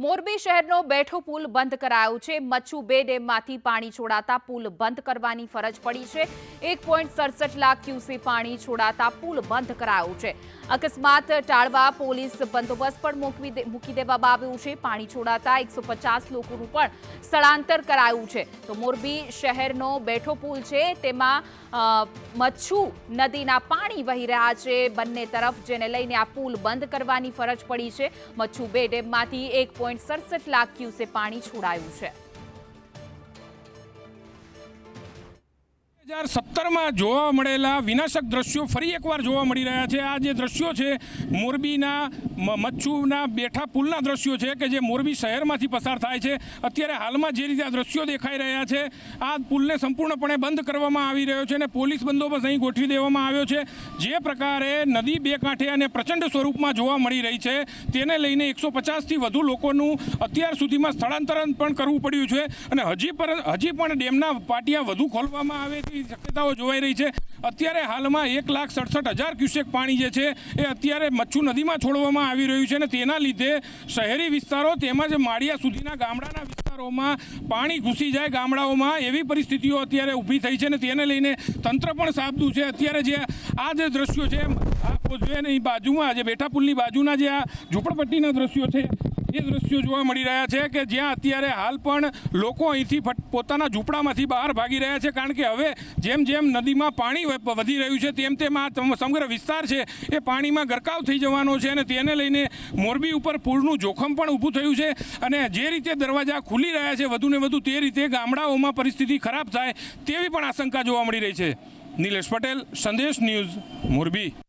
મોરબી શહેરનો બેઠો પુલ બંધ કરાયો છે. મચ્છુ બે ડેમમાંથી પાણી છોડાતા પુલ બંધ કરવાની ફરજ પડી છે. એક પોઈન્ટ સડસઠ લાખ ક્યુસી પાણી છોડાતા પુલ બંધ કરાયો છે. અકસ્માત ટાળવા પોલીસ બંદોબસ્ત પણ મૂકવી મૂકી દેવામાં આવ્યું છે. પાણી છોડાતા એકસો પચાસ લોકોનું પણ સ્થળાંતર કરાયું છે. તો મોરબી શહેરનો બેઠો પુલ છે. તેમાં મચ્છુ નદીના પાણી વહી રહ્યા છે બંને તરફ, જેને લઈને આ પુલ બંધ કરવાની ફરજ પડી છે. મચ્છુ બે ડેમમાંથી એક પોઈન્ટ સડસઠ લાખ ક્યુસે પાણી છોડાયું છે. હજાર સત્તરમાં જોવા મળેલા વિનાશક દ્રશ્યો ફરી એકવાર જોવા મળી રહ્યા છે. આ જે દ્રશ્યો છે, મોરબીના મચ્છુના બેઠા પુલના દ્રશ્યો છે કે જે મોરબી શહેરમાંથી પસાર થાય છે. અત્યારે હાલમાં જે રીતે આ દ્રશ્યો દેખાઈ રહ્યા છે, આ પુલને સંપૂર્ણપણે બંધ કરવામાં આવી રહ્યો છે અને પોલીસ બંદોબસ્ત અહીં ગોઠવી દેવામાં આવ્યો છે. જે પ્રકારે નદી બે કાંઠે અને પ્રચંડ સ્વરૂપમાં જોવા મળી રહી છે, તેને લઈને એકસો પચાસથી વધુ લોકોનું અત્યાર સુધીમાં સ્થળાંતરણ પણ કરવું પડ્યું છે. અને હજી પર, હજી પણ ડેમના પાટિયા વધુ ખોલવામાં આવે તેવી શક્યતાઓ જોવાઈ રહી છે. અત્યારે હાલમાં એક લાખ સડસઠ હજાર ક્યુસેક પાણી જે છે, એ અત્યારે મચ્છુ નદીમાં છોડવામાં આવી રહ્યું છે અને તેના લીધે શહેરી વિસ્તારો તેમજ માળિયા સુધીના ગામડાના વિસ્તારોમાં પાણી ઘૂસી જાય ગામડાઓમાં. એવી પરિસ્થિતિઓ અત્યારે ઊભી થઈ છે અને તેને લઈને તંત્ર પણ સાબદું છે. અત્યારે જે આ જે દ્રશ્યો છે, આ કોઝવેની બાજુમાં જે બેઠા પુલની બાજુના જે આ ઝૂંપડપટ્ટીના દ્રશ્યો છે એ દ્રશ્યો જોવા મળી રહ્યા છે કે જ્યાં અત્યારે હાલ પણ લોકો અહીંથી પોતાના ઝૂંપડામાંથી બહાર ભાગી રહ્યા છે કારણ કે હવે જેમ જેમ નદીમાં પાણી વધી રહ્યું છે તેમ તેમ આ સમગ્ર વિસ્તાર છે એ પાણીમાં ગરકાવ થઈ જવાનો છે અને તેને લઈને મોરબી ઉપર પૂરનું જોખમ પણ ઊભું થયું છે અને જે રીતે દરવાજા ખુલી રહ્યા છે વધુને વધુ તે રીતે ગામડાઓમાં પરિસ્થિતિ ખરાબ થાય તેવી પણ આશંકા જોવા મળી રહી છે. નિલેશ પટેલ, સંદેશ ન્યૂઝ, મોરબી.